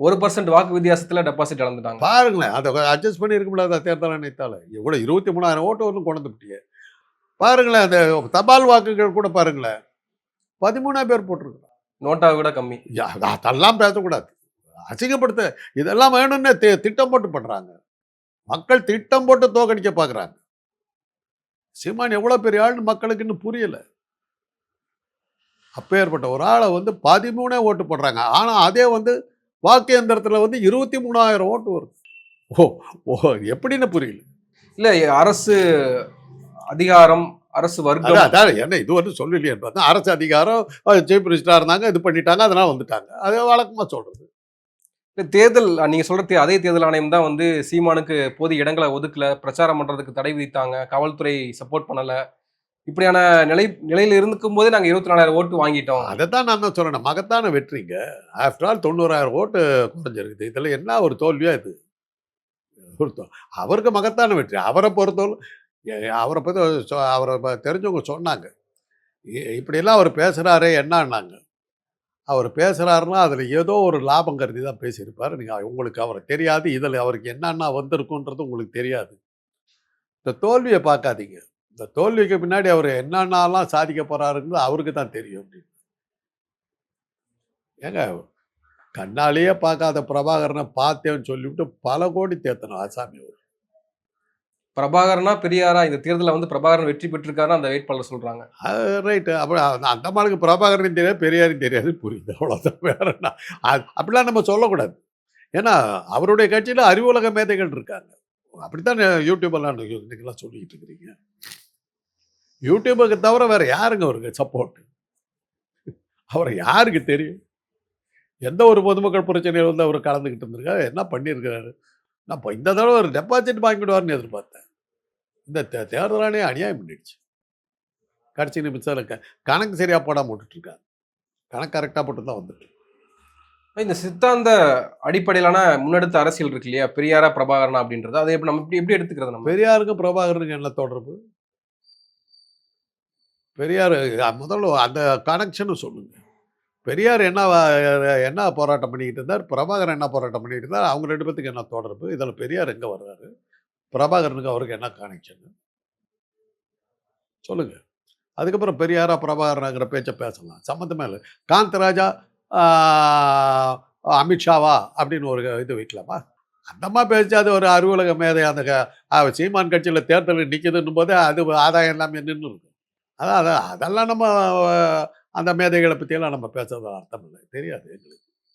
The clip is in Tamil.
ஒரு பர்சன்ட் வாக்கு வித்தியாசத்துல டெபாசிட் இழந்துட்டாங்க. பாருங்களேன் அதை அட்ஜஸ்ட் பண்ணி இருக்க முடியாத தேர்தல் ஆணையத்தால் எவ்வளோ இருபத்தி மூணாயிரம் ஓட்டு ஒன்றும் கொண்டு வந்துட்டியே பாருங்களேன் அந்த தபால் வாக்குகள் கூட பாருங்களேன் பதிமூணாயிரம் பேர் போட்டிருக்கிறோம் நோட்டா விட கம்மி. அதெல்லாம் பேசக்கூடாது. அசிங்கப்படுத்த இதெல்லாம் வேணும்னே திட்டம் போட்டு பண்றாங்க. மக்கள் திட்டம் போட்டு தோக்கடிக்க பார்க்குறாங்க சீமான் எவ்வளோ பெரிய ஆள்னு மக்களுக்கு இன்னும் புரியல. அப்பேற்பட்ட ஒரு ஆளை வந்து பதிமூணே ஓட்டு போடுறாங்க. ஆனால் அதே வந்து வாக்கு எந்திரத்தில் வந்து இருபத்தி மூணாயிரம் ஓட்டு வருது ஓ ஓ எப்படின்னு புரியல. இல்ல அரசு அதிகாரம் அரசு வர்க்கம். அதான் என்ன இது வந்து சொல்லலையே பார்த்தா அரசு அதிகாரம் சீஃப் மினிஸ்டராக இருந்தாங்க இது பண்ணிட்டாங்க அதெல்லாம் வந்துட்டாங்க. அது வழக்கமாக சொல்றது. இல்ல, தேர்தல் அஹ், நீங்க சொல்ற தே- அதே தேர்தல் ஆணையம் தான் வந்து சீமானுக்கு போதிய இடங்களை ஒதுக்கல பிரச்சாரம் பண்றதுக்கு தடை விதித்தாங்க காவல்துறை சப்போர்ட் பண்ணல. இப்படியான நிலை நிலையில் இருக்கும் போதே நாங்கள் இருபத்தி நாலாயிரம் ஓட்டு வாங்கிட்டோம். அதை தான் நான் தான் சொல்கிறேன் மகத்தான வெற்றிங்க. ஆஃப்டர் ஆல் தொண்ணூறாயிரம் ஓட்டு குறைஞ்சிருக்குது. இதில் என்ன ஒரு தோல்வியா இது? அவருக்கு மகத்தான வெற்றி. அவரை பொறுத்தவரை அவரை பற்றி சொ- அவரை தெரிஞ்சவங்க சொன்னாங்க. இப்படியெல்லாம் அவர் பேசுகிறாரே என்னன்னாங்க. அவர் பேசுகிறாருன்னா அதில் ஏதோ ஒரு லாபம் கருதி தான் பேசியிருப்பார். நீங்கள் உங்களுக்கு அவரை தெரியாது. இதில் அவருக்கு என்னென்ன வந்திருக்குன்றது உங்களுக்கு தெரியாது. இந்த தோல்வியை பார்க்காதீங்க. இந்த தோல்விக்கு பின்னாடி அவர் என்னென்னலாம் சாதிக்க போகிறாருங்கிறது அவருக்கு தான் தெரியும் அப்படின்னு ஏங்க கண்ணாலேயே பார்க்காத பிரபாகரனை பார்த்தேன்னு சொல்லிவிட்டு பல கோடி தேத்தணும் ஆசாமி அவர் பிரபாகரனா பெரியாரா இந்த தேர்தலில் வந்து பிரபாகரன் வெற்றி பெற்றிருக்காருன்னு அந்த வேட்பாளர் சொல்றாங்க ரைட்டு அப்புறம் அந்த- மாளுக்கு பிரபாகரனையும் தெரியாது பெரியாரையும் தெரியாது புரியுது அவ்வளோதான் வேற என்ன அப்படிலாம் நம்ம சொல்லக்கூடாது ஏன்னா அவருடைய கட்சியில் அறிவுலக மேதைகள் இருக்காங்க அப்படித்தான் யூடியூபெல்லாம் இன்னைக்கெல்லாம் சொல்லிக்கிட்டு இருக்கிறீங்க யூடியூபுக்கு தவிர வேற யாருங்க அவருக்கு சப்போர்ட் அவரை யாருக்கு தெரியும்? எந்த ஒரு பொதுமக்கள் பிரச்சனையில் வந்து அவர் கலந்துக்கிட்டு இருந்திருக்காரு? என்ன பண்ணியிருக்கிறாரு? நான் இப்போ இந்த தடவை ஒரு டெபாசிட் வாங்கிடுவார்னு எதிர்பார்த்தேன். இந்த தே- தேர்தல் ஆணையம் அநியாயம் பண்ணிடுச்சு. கடைசி நிமிஷம் கணக்கு சரியாக போடாமல் விட்டுட்ருக்காங்க கணக்கு கரெக்டாக போட்டு தான் வந்துட்டு. இந்த சித்தாந்த அடிப்படையிலான முன்னெடுத்த அரசியல் இருக்கு இல்லையா? பெரியாரா பிரபாகரனா அப்படின்றது. அதை எப்படி நம்ம இப்படி எப்படி எடுத்துக்கிறது நம்ம? பெரியாருக்கும் பிரபாகரனுக்கு என்ன தொடர்பு? பெரியார் முதல்ல அந்த கனெக்ஷனும் சொல்லுங்கள் பெரியார் என்ன என்ன போராட்டம் பண்ணிக்கிட்டு இருந்தார்? பிரபாகர் என்ன போராட்டம் பண்ணிக்கிட்டு இருந்தார்? அவங்க ரெண்டு பேத்துக்கு என்ன தொடர்பு? இதில் பெரியார் எங்கே வர்றாரு? பிரபாகரனுக்கு அவருக்கு என்ன கனெக்ஷன் சொல்லுங்கள் அதுக்கப்புறம் பெரியாரா பிரபாகரனுங்கிற பேச்சை பேசலாம். சம்மந்தமே இல்லை. காந்தராஜா அமித்ஷாவா அப்படின்னு ஒரு இது வைக்கலாமா? அந்தம்மா பேச்சு அது ஒரு அலுவலக மேதை. அந்த சீமான் கட்சியில் தேர்தலில் நிற்கிதுன்னும் போது அது ஆதாயம் எல்லாமே நின்று இருக்கும் அதான் அதான். அதெல்லாம் நம்ம அந்த மேதைகளை பற்றியெல்லாம் நம்ம பேசுறது அர்த்தம் இல்லை. தெரியாது எங்களுக்கு.